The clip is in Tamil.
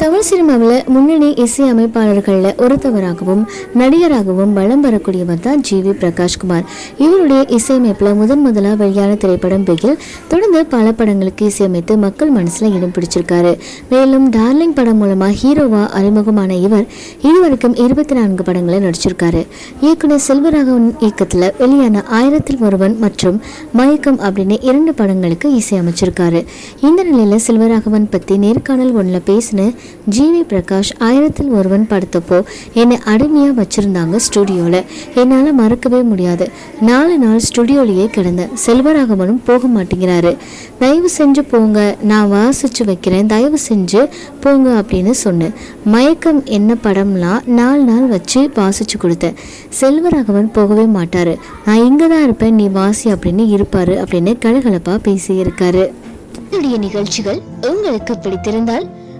தமிழ் சினிமாவில் முன்னணி இசை அமைப்பாளர்களில் ஒருத்தவராகவும் நடிகராகவும் வளம் வரக்கூடியவர் தான் ஜி வி பிரகாஷ்குமார். இவருடைய இசையமைப்பில் முதன் முதலாக வெளியான திரைப்படம் பிகில் தொடர்ந்து பல படங்களுக்கு இசையமைத்து மக்கள் மனசில் இடம் பிடிச்சிருக்காரு. மேலும் டார்லிங் படம் மூலமாக ஹீரோவா அறிமுகமான இவர் இதுவரைக்கும் இருபத்தி நான்கு படங்களை நடிச்சிருக்காரு. இயக்குனர் செல்வராகவன் இயக்கத்தில் வெளியான ஆயிரத்தில் ஒருவன் மற்றும் மயக்கம் அப்படின்னு இரண்டு படங்களுக்கு இசையமைச்சிருக்காரு. இந்த நிலையில் செல்வராகவன் பற்றி நேர்காணல் ஒன்றில் பேசின ஜிவி பிரகாஷ் ஆயிரத்தில் ஒருவன் படுத்தப்போ என்னை அடிமையாக வச்சுருந்தாங்க ஸ்டுடியோவில் என்னால் மறக்கவே முடியாது. நாலு நாள் ஸ்டுடியோலேயே கிடந்தேன். செல்வராகவனும் போக மாட்டேங்கிறாரு. தயவு செஞ்சு போங்க. நான் வாசிச்சு வைக்கிறேன். தயவு செஞ்சு போங்க அப்படின்னு சொன்னேன். மயக்கம் என்ன படம்லாம் நாலு நாள் வச்சு வாசிச்சு கொடுத்தேன். செல்வராகவன் போகவே மாட்டாரு. நான் இங்கே தான் இருப்பேன். நீ வாசி அப்படின்னு இருப்பாரு அப்படின்னு கலகலப்பாக பேசியிருக்காரு. என்னுடைய நிகழ்ச்சிகள் உங்களுக்கு பிடித்திருந்தால்